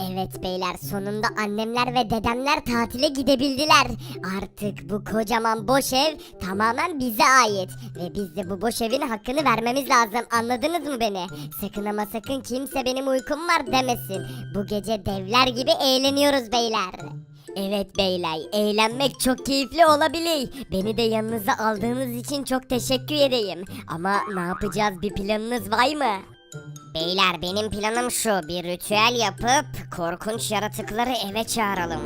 Evet beyler sonunda annemler ve dedemler tatile gidebildiler. Artık bu kocaman boş ev tamamen bize ait. Ve biz de bu boş evin hakkını vermemiz lazım anladınız mı beni? Sakın ama sakın kimse benim uykum var demesin. Bu gece devler gibi eğleniyoruz beyler. Evet beyler, eğlenmek çok keyifli olabilir. Beni de yanınıza aldığınız için çok teşekkür edeyim. Ama ne yapacağız bir planınız var mı? Beyler benim planım şu bir ritüel yapıp korkunç yaratıkları eve çağıralım.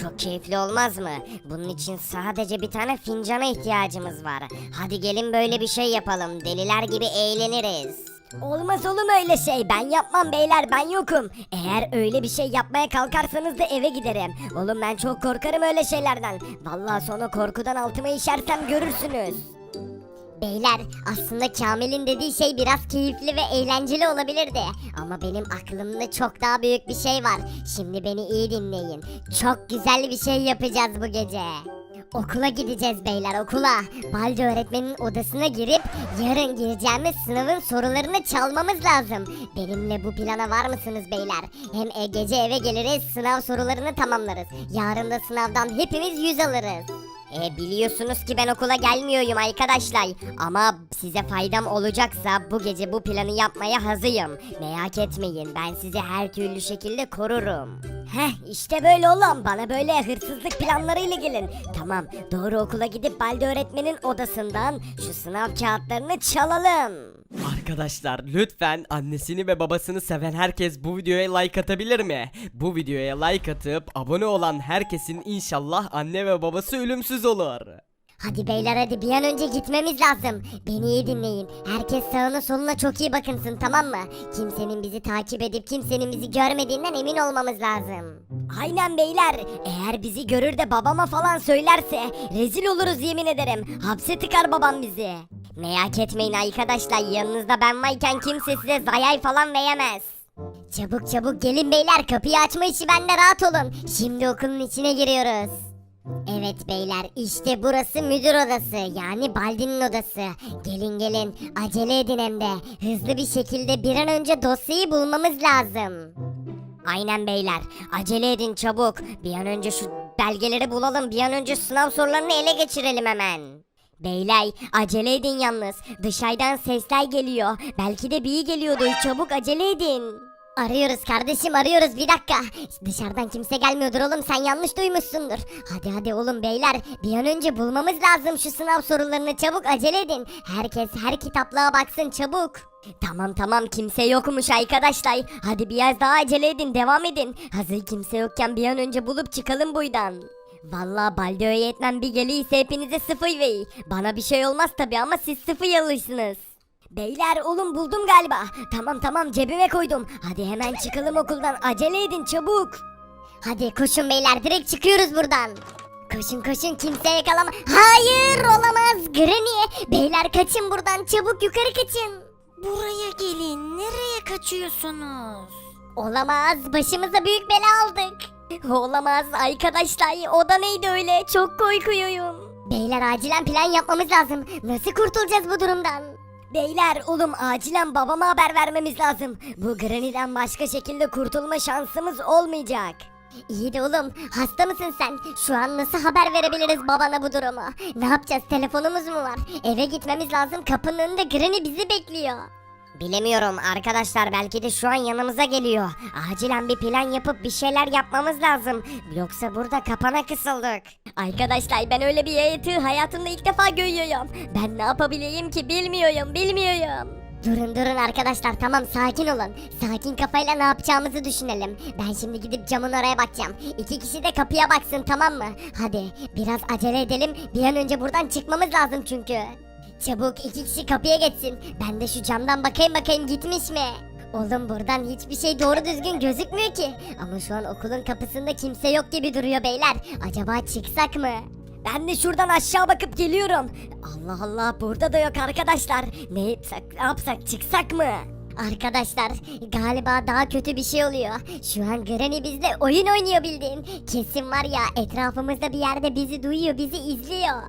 Çok keyifli olmaz mı? Bunun için sadece bir tane fincana ihtiyacımız var. Hadi gelin böyle bir şey yapalım. Deliler gibi eğleniriz. Olmaz oğlum öyle şey. Ben yapmam beyler ben yokum. Eğer öyle bir şey yapmaya kalkarsanız da eve giderim. Oğlum ben çok korkarım öyle şeylerden. Vallahi sonra korkudan altıma işersem görürsünüz. Beyler aslında Kamil'in dediği şey biraz keyifli ve eğlenceli olabilirdi. Ama benim aklımda çok daha büyük bir şey var. Şimdi beni iyi dinleyin. Çok güzel bir şey yapacağız bu gece. Okula gideceğiz beyler okula. Baldi öğretmenin odasına girip yarın gireceğimiz sınavın sorularını çalmamız lazım. Benimle bu plana var mısınız beyler? Hem e, gece eve geliriz sınav sorularını tamamlarız. Yarın da sınavdan hepimiz yüz alırız. E biliyorsunuz ki ben okula gelmiyorum arkadaşlar. Ama size faydam olacaksa bu gece bu planı yapmaya hazırım. Merak etmeyin ben sizi her türlü şekilde korurum. Heh işte böyle oğlum bana böyle hırsızlık planlarıyla gelin. Tamam doğru okula gidip Balde öğretmenin odasından şu sınav kağıtlarını çalalım. Arkadaşlar lütfen annesini ve babasını seven herkes bu videoya like atabilir mi? Bu videoya like atıp abone olan herkesin inşallah anne ve babası ölümsüz olur. Hadi beyler hadi bir an önce gitmemiz lazım. Beni iyi dinleyin. Herkes sağına soluna çok iyi bakınsın tamam mı? Kimsenin bizi takip edip kimsenin bizi görmediğinden emin olmamız lazım. Aynen beyler. Eğer bizi görür de babama falan söylerse rezil oluruz yemin ederim. Hapse tıkar babam bizi. Merak etmeyin arkadaşlar yanınızda ben varken kimse size zayay falan veremez. Çabuk çabuk gelin beyler kapıyı açma işi bende rahat olun. Şimdi okulun içine giriyoruz. Evet beyler işte burası müdür odası yani Baldi'nin odası. Gelin gelin acele edin hem de hızlı bir şekilde bir an önce dosyayı bulmamız lazım. Aynen beyler acele edin çabuk bir an önce şu belgeleri bulalım bir an önce sınav sorularını ele geçirelim hemen. Beyler acele edin yalnız dışarıdan sesler geliyor belki de biri geliyordu çabuk acele edin. Arıyoruz kardeşim arıyoruz bir dakika. Dışarıdan kimse gelmiyordur oğlum sen yanlış duymuşsundur. Hadi hadi oğlum beyler bir an önce bulmamız lazım şu sınav sorularını çabuk acele edin. Herkes her kitaplığa baksın çabuk. Tamam tamam kimse yokmuş arkadaşlar. Hadi biraz daha acele edin devam edin. Hazır kimse yokken bir an önce bulup çıkalım buradan. Vallahi balde öğretmen bir geliyse hepinize sıfır verir. Bana bir şey olmaz tabi ama siz sıfır alırsınız. Beyler oğlum buldum galiba. Tamam tamam cebime koydum. Hadi hemen çıkalım okuldan. Acele edin çabuk. Hadi koşun beyler direkt çıkıyoruz buradan. Koşun koşun kimse yakalama. Hayır olamaz. Granny. Beyler kaçın buradan çabuk yukarı kaçın. Buraya gelin. Nereye kaçıyorsunuz? Olamaz başımıza büyük bela aldık. Olamaz arkadaşlar o da neydi öyle çok korkuyorum. Beyler acilen plan yapmamız lazım. Nasıl kurtulacağız bu durumdan? Beyler oğlum acilen babama haber vermemiz lazım. Bu Granny'den başka şekilde kurtulma şansımız olmayacak. İyi de oğlum hasta mısın sen? Şu an nasıl haber verebiliriz babana bu durumu? Ne yapacağız telefonumuz mu var? Eve gitmemiz lazım kapının önünde Granny bizi bekliyor. Bilemiyorum arkadaşlar belki de şu an yanımıza geliyor. Acilen bir plan yapıp bir şeyler yapmamız lazım. Yoksa burada kapana kısıldık. Arkadaşlar ben öyle bir yaratığı hayatımda ilk defa görüyorum. Ben ne yapabileyim ki bilmiyorum bilmiyorum. Durun durun arkadaşlar tamam sakin olun. Sakin kafayla ne yapacağımızı düşünelim. Ben şimdi gidip camın oraya bakacağım. İki kişi de kapıya baksın tamam mı? Hadi biraz acele edelim. Bir an önce buradan çıkmamız lazım çünkü. Çabuk iki kişi kapıya geçsin. Ben de şu camdan bakayım bakayım gitmiş mi? Oğlum buradan hiçbir şey doğru düzgün gözükmüyor ki. Ama şu an okulun kapısında kimse yok gibi duruyor beyler. Acaba çıksak mı? Ben de şuradan aşağı bakıp geliyorum. Allah Allah burada da yok arkadaşlar. Ne yapsak ne yapsak çıksak mı? Arkadaşlar galiba daha kötü bir şey oluyor. Şu an Granny bizle oyun oynuyor bildiğin. Kesin var ya etrafımızda bir yerde bizi duyuyor bizi izliyor.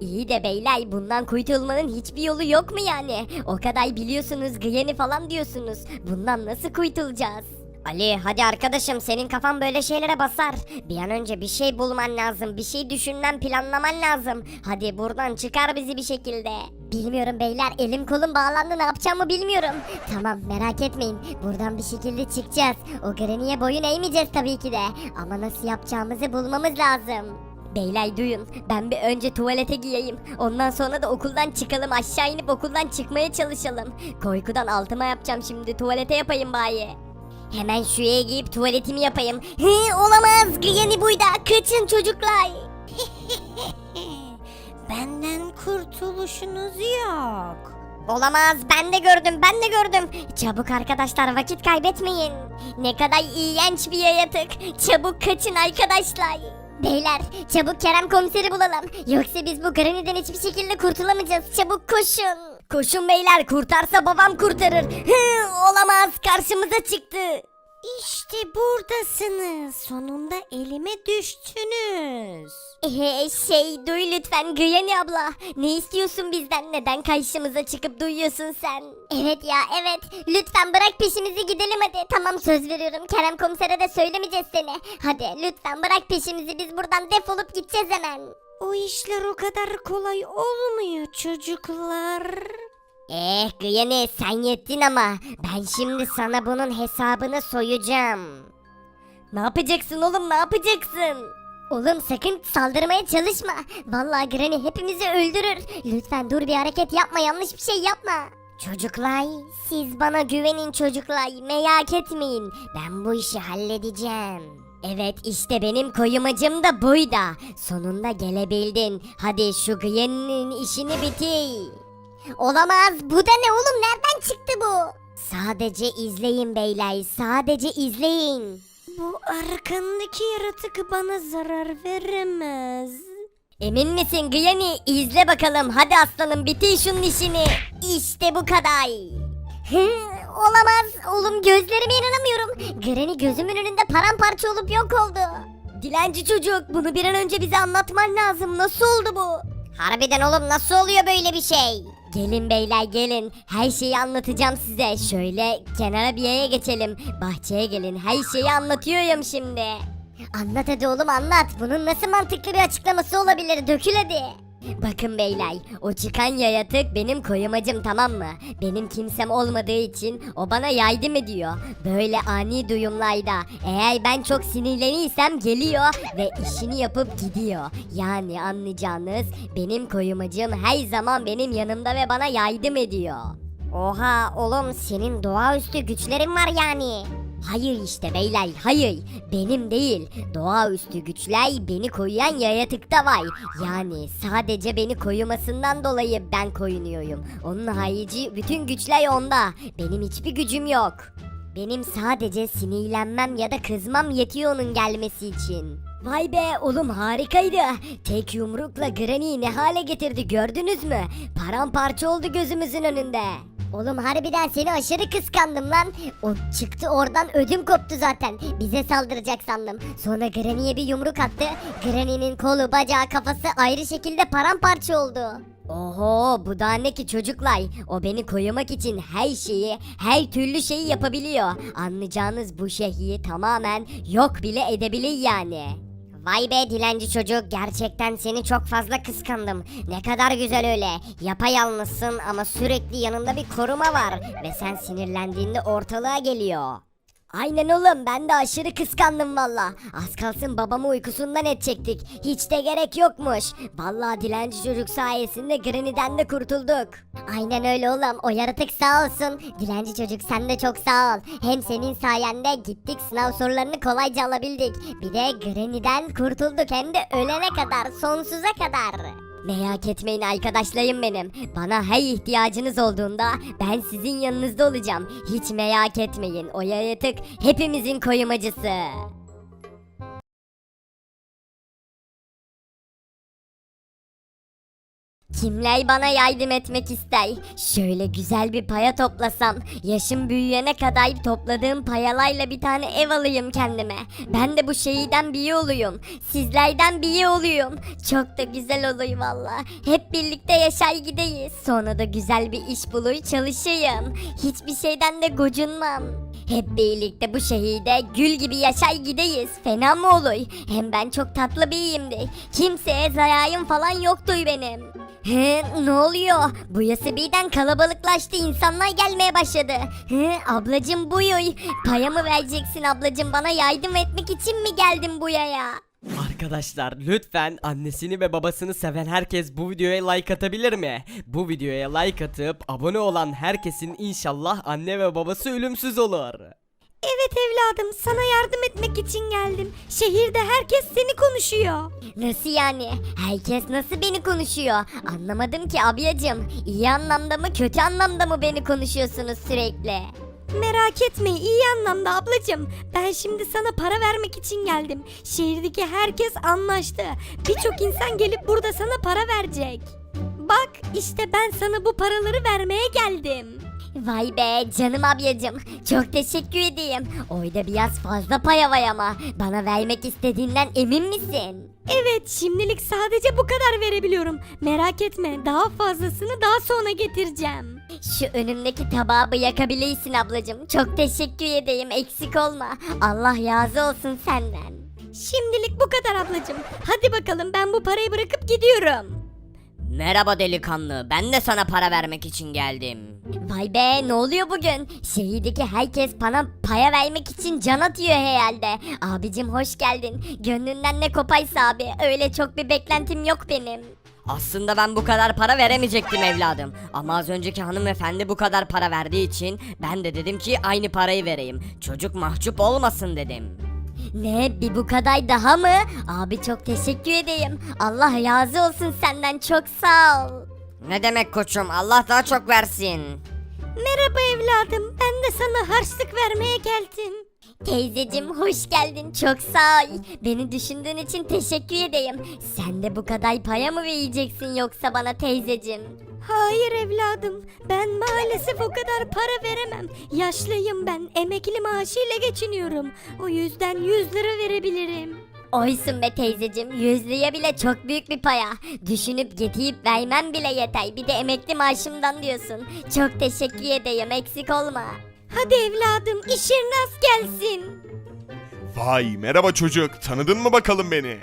İyi de beyler bundan kurtulmanın hiçbir yolu yok mu yani? O kadar biliyorsunuz Granny falan diyorsunuz. Bundan nasıl kurtulacağız? Ali hadi arkadaşım senin kafan böyle şeylere basar. Bir an önce bir şey bulman lazım. Bir şey düşünmen planlaman lazım. Hadi buradan çıkar bizi bir şekilde. Bilmiyorum beyler elim kolum bağlandı ne yapacağımı bilmiyorum. Tamam merak etmeyin buradan bir şekilde çıkacağız. O Granny'e boyun eğmeyeceğiz tabii ki de. Ama nasıl yapacağımızı bulmamız lazım. Beyler duyun ben bir önce tuvalete giyeyim. Ondan sonra da okuldan çıkalım aşağı inip okuldan çıkmaya çalışalım. Korkudan altıma yapacağım şimdi tuvalete yapayım bari. Hemen şuraya giyip tuvaletimi yapayım. Hı, olamaz Granny buyda kaçın çocuklar. Benden kurtuluşunuz yok. Olamaz ben de gördüm ben de gördüm. Çabuk arkadaşlar vakit kaybetmeyin. Ne kadar iğrenç bir yaratık. Çabuk kaçın arkadaşlar. Beyler çabuk Kerem komiseri bulalım. Yoksa biz bu Granny'den hiçbir şekilde kurtulamayacağız. Çabuk koşun. Koşun beyler kurtarsa babam kurtarır. Hı, olamaz karşımıza çıktı. İşte buradasınız. Sonunda elime düştünüz. Ee, şey duy lütfen Granny abla. Ne istiyorsun bizden? Neden karşımıza çıkıp duyuyorsun sen? Evet ya evet. Lütfen bırak peşimizi gidelim hadi. Tamam söz veriyorum. Kerem komisere de söylemeyeceğiz seni. Hadi lütfen bırak peşimizi. Biz buradan defolup gideceğiz hemen. O işler o kadar kolay olmuyor çocuklar. Eh Granny sen yettin ama. Ben şimdi sana bunun hesabını soyacağım. Ne yapacaksın oğlum ne yapacaksın? Oğlum sakın saldırmaya çalışma. Vallahi Granny hepimizi öldürür. Lütfen dur bir hareket yapma yanlış bir şey yapma. Çocuklar siz bana güvenin çocuklar merak etmeyin. Ben bu işi halledeceğim. Evet işte benim koyumacım da buydu. Sonunda gelebildin. Hadi şu Granny'nin işini bitir. Olamaz. Bu da ne oğlum? Nereden çıktı bu? Sadece izleyin beyler. Sadece izleyin. Bu arkandaki yaratık bana zarar veremez. Emin misin Granny? İzle bakalım. Hadi aslanım bitir şunun işini. İşte bu kadar. Hı, Olamaz. Oğlum gözlerime inanamıyorum. Granny gözümün önünde paramparça olup yok oldu. Dilenci çocuk bunu bir an önce bize anlatman lazım. Nasıl oldu bu? Harbiden oğlum nasıl oluyor böyle bir şey? Gelin beyler gelin. Her şeyi anlatacağım size. Şöyle kenara bir yere geçelim. Bahçeye gelin. Her şeyi anlatıyorum şimdi. Anlat hadi oğlum anlat. Bunun nasıl mantıklı bir açıklaması olabilir? Dökül hadi. Bakın beyler, o çıkan yaratık benim koyamacım tamam mı? Benim kimsem olmadığı için o bana yardım ediyor. Böyle ani duyumlarda eğer ben çok sinirleniysem geliyor ve işini yapıp gidiyor. Yani anlayacağınız benim koyumacım her zaman benim yanımda ve bana yardım ediyor. Oha oğlum senin doğaüstü güçlerin var yani. Hayır işte beyler hayır. Benim değil. Doğaüstü güçler beni koruyan yaratıkta var. Yani sadece beni korumasından dolayı ben koyunuyorum. Onun harici bütün güçler onda. Benim hiçbir gücüm yok. Benim sadece sinirlenmem ya da kızmam yetiyor onun gelmesi için. Vay be oğlum harikaydı. Tek yumrukla Granny'i ne hale getirdi gördünüz mü? Paramparça oldu gözümüzün önünde. Oğlum harbiden seni aşırı kıskandım lan. O çıktı oradan ödüm koptu zaten. Bize saldıracak sandım. Sonra Granny'e bir yumruk attı. Granny'nin kolu, bacağı, kafası ayrı şekilde paramparça oldu. Oho bu da ne ki çocuklar. O beni korumak için her şeyi, her türlü şeyi yapabiliyor. Anlayacağınız bu şehri tamamen yok bile edebilir yani. Vay be dilenci çocuk gerçekten seni çok fazla kıskandım. Ne kadar güzel öyle. Yapayalnızsın ama sürekli yanında bir koruma var. Ve sen sinirlendiğinde ortalığa geliyor. Aynen oğlum ben de aşırı kıskandım valla. Az kalsın babamı uykusundan edecektik. Hiç de gerek yokmuş. Valla dilenci çocuk sayesinde Granny'den de kurtulduk. Aynen öyle oğlum o yaratık sağ olsun. Dilenci çocuk sen de çok sağ ol. Hem senin sayende gittik sınav sorularını kolayca alabildik. Bir de Granny'den kurtulduk hem de ölene kadar sonsuza kadar. Merak etmeyin arkadaşlarım benim. Bana her ihtiyacınız olduğunda ben sizin yanınızda olacağım. Hiç merak etmeyin. O yaratık hepimizin koyumacısı. Kimler bana yardım etmek ister? Şöyle güzel bir paya toplasam, yaşım büyüyene kadar topladığım payalarla bir tane ev alayım kendime. Ben de bu şehirden bir iyi olayım. Sizlerden bir iyi olayım. Çok da güzel oluyor valla. Hep birlikte yaşar gideyiz. Sonra da güzel bir iş bulur çalışayım. Hiçbir şeyden de gocunmam. Hep birlikte bu şehirde gül gibi yaşay gideyiz. Fena mı olur? Hem ben çok tatlı biriyimdir. Kimseye zararım falan yoktur benim. He, ne oluyor? Bu yası kalabalıklaştı. İnsanlar gelmeye başladı. He, ablacım buyur. Paya mı vereceksin ablacım? Bana yardım etmek için mi geldin buraya? Arkadaşlar lütfen annesini ve babasını seven herkes bu videoya like atabilir mi? Bu videoya like atıp abone olan herkesin inşallah anne ve babası ölümsüz olur. Evet evladım sana yardım etmek için geldim. Şehirde herkes seni konuşuyor. Nasıl yani? Herkes nasıl beni konuşuyor? Anlamadım ki ablacım. İyi anlamda mı kötü anlamda mı beni konuşuyorsunuz sürekli? Merak etme iyi anlamda ablacığım. Ben şimdi sana para vermek için geldim. Şehirdeki herkes anlaştı. Birçok insan gelip burada sana para verecek. Bak işte ben sana bu paraları vermeye geldim. Vay be canım ablacım. Çok teşekkür edeyim. Oyda biraz fazla paya var ama. Bana vermek istediğinden emin misin? Evet şimdilik sadece bu kadar verebiliyorum. Merak etme daha fazlasını daha sonra getireceğim. Şu önümdeki tabağı bırakabilirsin ablacım. Çok teşekkür edeyim eksik olma. Allah razı olsun senden. Şimdilik bu kadar ablacığım. Hadi bakalım ben bu parayı bırakıp gidiyorum. Merhaba delikanlı, ben de sana para vermek için geldim. Vay be ne oluyor bugün? Şehirdeki herkes bana paya vermek için can atıyor herhalde. Abicim hoş geldin. Gönlünden ne kopaysa abi. Öyle çok bir beklentim yok benim. Aslında ben bu kadar para veremeyecektim evladım. Ama az önceki hanımefendi bu kadar para verdiği için ben de dedim ki aynı parayı vereyim. Çocuk mahcup olmasın dedim. Ne bir bu kadar daha mı? Abi çok teşekkür edeyim. Allah razı olsun senden çok sağ ol. Ne demek koçum, Allah daha çok versin. Merhaba evladım ben de sana harçlık vermeye geldim. Teyzecim hoş geldin çok sağ ol. Beni düşündüğün için teşekkür edeyim. Sen de bu kadar para mı vereceksin yoksa bana teyzecim? Hayır evladım ben maalesef o kadar para veremem. Yaşlıyım ben emekli maaşıyla geçiniyorum. O yüzden 100 lira verebilirim. Oysun be teyzecim yüzlüğe bile çok büyük bir paya. Düşünüp getirip vermem bile yeter. Bir de emekli maaşımdan diyorsun. Çok teşekkür edeyim eksik olma. Hadi evladım işin rast gelsin. Vay merhaba çocuk tanıdın mı bakalım beni?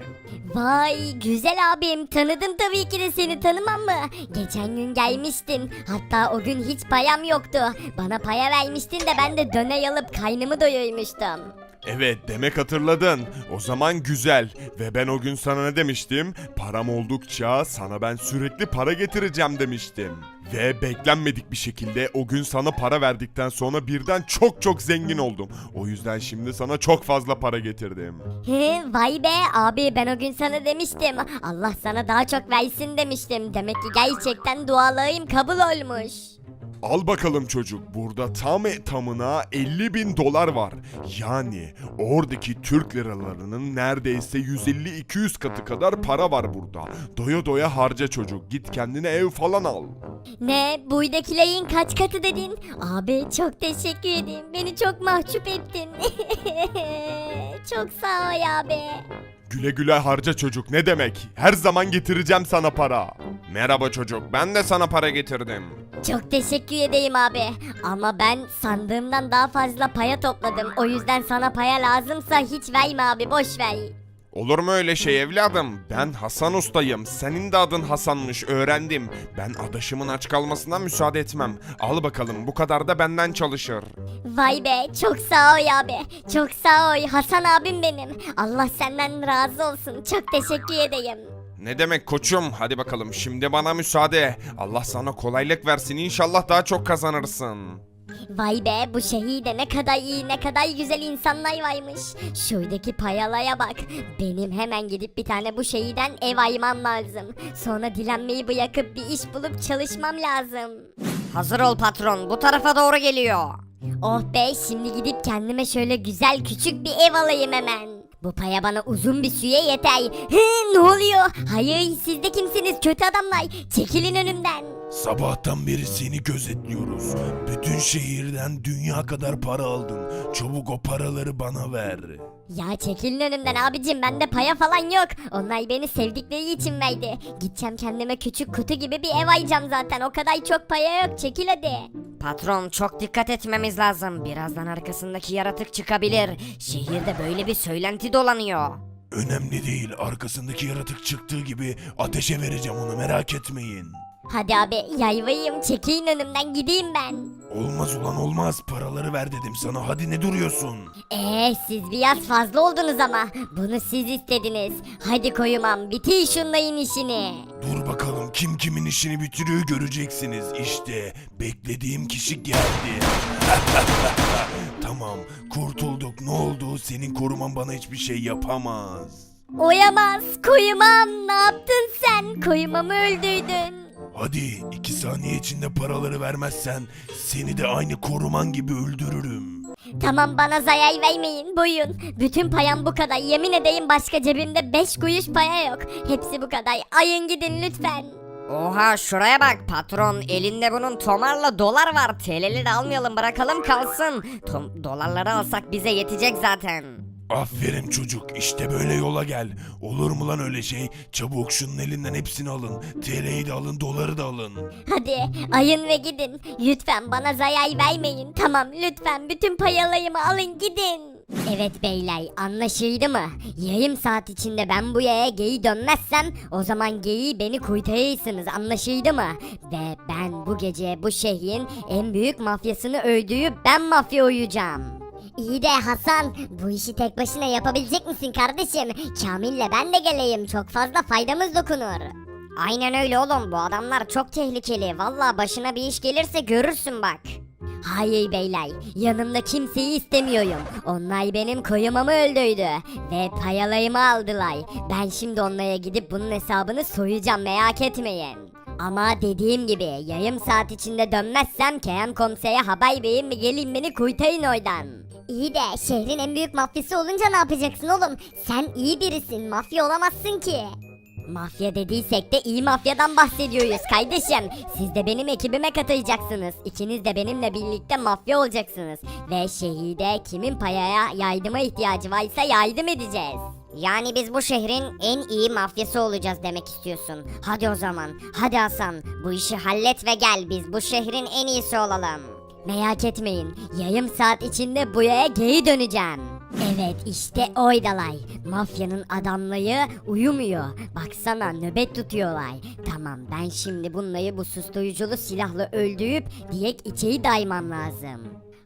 Vay güzel abim tanıdım tabii ki de seni tanımam mı? Geçen gün gelmiştin hatta o gün hiç payam yoktu. Bana paya vermiştin de ben de döner alıp kaynımı doyurmuştum. Evet demek hatırladın. O zaman güzel. Ve ben o gün sana ne demiştim? Param oldukça sana ben sürekli para getireceğim demiştim. Ve beklenmedik bir şekilde o gün sana para verdikten sonra birden çok çok zengin oldum. O yüzden şimdi sana çok fazla para getirdim. He, vay be abi ben o gün sana demiştim. Allah sana daha çok versin demiştim. Demek ki gerçekten dualarım kabul olmuş. Al bakalım çocuk burada tam tamına 50 bin dolar var. Yani oradaki Türk liralarının neredeyse 150-200 katı kadar para var burada. Doya doya harca çocuk git kendine ev falan al. Ne buydakilerin kaç katı dedin? Abi çok teşekkür ederim. Beni çok mahcup ettin. çok sağ ol abi. Güle güle harca çocuk ne demek? Her zaman getireceğim sana para. Merhaba çocuk ben de sana para getirdim. Çok teşekkür edeyim abi. Ama ben sandığımdan daha fazla paya topladım. O yüzden sana paya lazımsa hiç verme abi boş ver. Olur mu öyle şey evladım? Ben Hasan ustayım. Senin de adın Hasan'mış öğrendim. Ben adaşımın aç kalmasına müsaade etmem. Al bakalım bu kadar da benden çalışır. Vay be çok sağ ol abi. Çok sağ ol Hasan abim benim. Allah senden razı olsun. Çok teşekkür edeyim. Ne demek koçum? Hadi bakalım şimdi bana müsaade. Allah sana kolaylık versin inşallah daha çok kazanırsın. Vay be bu şehirde ne kadar iyi ne kadar güzel insanlar varmış. Şuradaki payalaya bak. Benim hemen gidip bir tane bu şehirden ev aymam lazım. Sonra dilenmeyi bırakıp bir iş bulup çalışmam lazım. Hazır ol patron, bu tarafa doğru geliyor. Oh be şimdi gidip kendime şöyle güzel küçük bir ev alayım hemen. Bu paya bana uzun bir süre yeter. Hı, ne oluyor? Hayır siz de kimsiniz kötü adamlar? Çekilin önümden. Sabahtan beri seni gözetliyoruz. Bütün şehirden dünya kadar para aldın. Çabuk o paraları bana ver. Ya çekilin önümden abicim bende paya falan yok. Onlar beni sevdikleri için verdi. Gideceğim kendime küçük kutu gibi bir ev ayacağım zaten. O kadar çok paya yok çekil hadi. Patron çok dikkat etmemiz lazım. Birazdan arkasındaki yaratık çıkabilir. Şehirde böyle bir söylenti dolanıyor. Önemli değil. Arkasındaki yaratık çıktığı gibi ateşe vereceğim onu merak etmeyin. Hadi abi yayvayım çekilin önümden gideyim ben. Olmaz ulan olmaz. Paraları ver dedim sana. Hadi ne duruyorsun? Eee siz biraz fazla oldunuz ama. Bunu siz istediniz. Hadi koyumam bitir şunlayın işini. Dur bakalım kim kimin işini bitiriyor göreceksiniz. İşte beklediğim kişi geldi. tamam kurtulduk. Ne oldu? Senin koruman bana hiçbir şey yapamaz. Oyamaz koyumam ne yaptın sen? Koyumamı öldürdün. Hadi iki saniye içinde paraları vermezsen seni de aynı koruman gibi öldürürüm. Tamam bana zarar vermeyin buyurun. Bütün payam bu kadar yemin edeyim başka cebimde 5 kuruş paya yok. Hepsi bu kadar ayın gidin lütfen. Oha şuraya bak patron elinde bunun tomarla dolar var TL'leri almayalım bırakalım kalsın Tom, dolarları alsak bize yetecek zaten Aferin çocuk işte böyle yola gel. Olur mu lan öyle şey? Çabuk şunun elinden hepsini alın. TL'yi de alın doları da alın. Hadi ayın ve gidin. Lütfen bana zarar vermeyin. Tamam lütfen bütün payalayımı alın gidin. Evet beyler anlaşıldı mı? Yarım saat içinde ben bu yaya geyi dönmezsem o zaman geyi beni kurtarırsınız anlaşıldı mı? Ve ben bu gece bu şehrin en büyük mafyasını öldürüp ben mafya uyuyacağım. İyi de Hasan bu işi tek başına yapabilecek misin kardeşim? Kamil'le ben de geleyim çok fazla faydamız dokunur. Aynen öyle oğlum bu adamlar çok tehlikeli Valla başına bir iş gelirse görürsün bak Hayır beyler, yanımda kimseyi istemiyorum. Onlar benim koyumamı öldürdü ve payalayımı aldılar. Ben şimdi onlara gidip bunun hesabını soyacağım merak etmeyin. Ama dediğim gibi yarım saat içinde dönmezsem Kerem komisere haber verin ve gelin beni kurtarın oradan. İyi de şehrin en büyük mafyası olunca ne yapacaksın oğlum? Sen iyi birisin, mafya olamazsın ki. Mafya dediysek de iyi mafyadan bahsediyoruz kardeşim. Siz de benim ekibime katılacaksınız. İkiniz de benimle birlikte mafya olacaksınız. Ve şehide kimin payaya yardıma ihtiyacı varsa yardım edeceğiz. Yani biz bu şehrin en iyi mafyası olacağız demek istiyorsun Hadi o zaman hadi Hasan bu işi hallet ve gel biz bu şehrin en iyisi olalım Merak etmeyin. Yarım saat içinde buraya geri döneceğim. Evet işte oydalar. Mafyanın adamları uyumuyor. Baksana nöbet tutuyorlar. Tamam ben şimdi bunları bu susturuculu silahla öldürüp direkt içeri daymam lazım.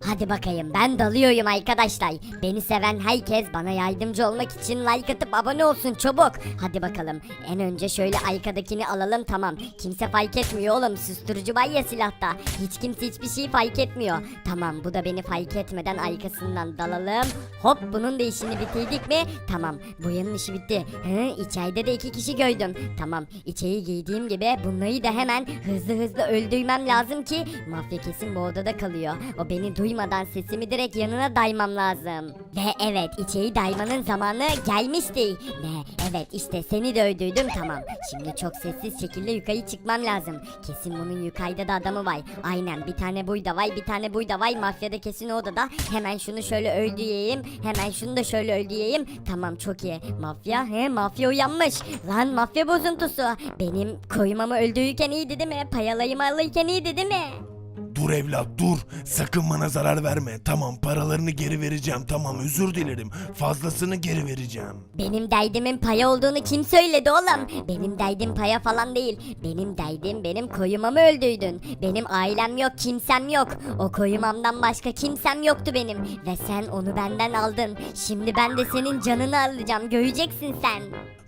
Hadi bakayım ben dalıyorum arkadaşlar. Beni seven herkes bana yardımcı olmak için like atıp abone olsun çabuk. Hadi bakalım en önce şöyle arkadakini alalım tamam. Kimse fark etmiyor oğlum susturucu var ya silahta. Hiç kimse hiçbir şey fark etmiyor. Tamam bu da beni fark etmeden arkasından dalalım. Hop bunun da işini bitirdik mi? Tamam bu işi bitti. Hı, içeride de iki kişi gördüm. Tamam içeri giydiğim gibi bunları da hemen hızlı hızlı öldürmem lazım ki mafya kesin bu odada kalıyor. O beni duymadan sesimi direkt yanına daymam lazım. Ve evet içeri daymanın zamanı gelmişti. Ne? Evet işte seni de öldürdüm tamam. Şimdi çok sessiz şekilde yukarı çıkmam lazım. Kesin bunun yukarıda da adamı var. Aynen bir tane buyda var bir tane buyda var. Mafyada kesin o odada. Hemen şunu şöyle öldüreyim. Hemen şunu da şöyle öldüreyim. Tamam çok iyi. Mafya he mafya uyanmış. Lan mafya bozuntusu. Benim koyumamı öldürürken iyiydi değil mi? Payalayımı alırken iyiydi değil mi? Dur evlat dur. Sakın bana zarar verme. Tamam paralarını geri vereceğim. Tamam özür dilerim. Fazlasını geri vereceğim. Benim derdimin paya olduğunu kim söyledi oğlum? Benim derdim paya falan değil. Benim derdim benim koyumamı öldürdün. Benim ailem yok, kimsem yok. O koyumamdan başka kimsem yoktu benim. Ve sen onu benden aldın. Şimdi ben de senin canını alacağım. Göreceksin sen.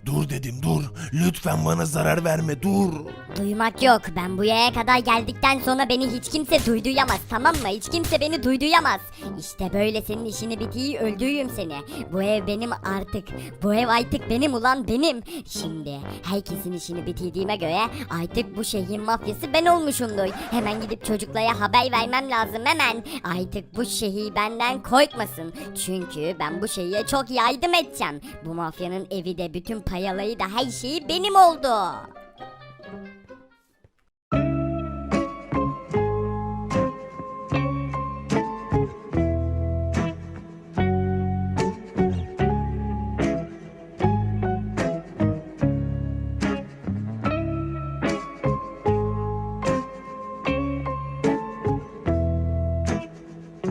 Dur dedim dur. Lütfen bana zarar verme dur. Duymak yok. Ben bu yaya kadar geldikten sonra beni hiç kimse duyduyamaz tamam mı? Hiç kimse beni duyduyamaz. İşte böyle senin işini bitiği öldürürüm seni. Bu ev benim artık. Bu ev artık benim ulan benim. Şimdi herkesin işini bitirdiğime göre artık bu şehrin mafyası ben olmuşumdur. Hemen gidip çocuklara haber vermem lazım hemen. Artık bu şehir benden korkmasın. Çünkü ben bu şehire çok yardım edeceğim. Bu mafyanın evi de bütün payalayı da her şeyi benim oldu.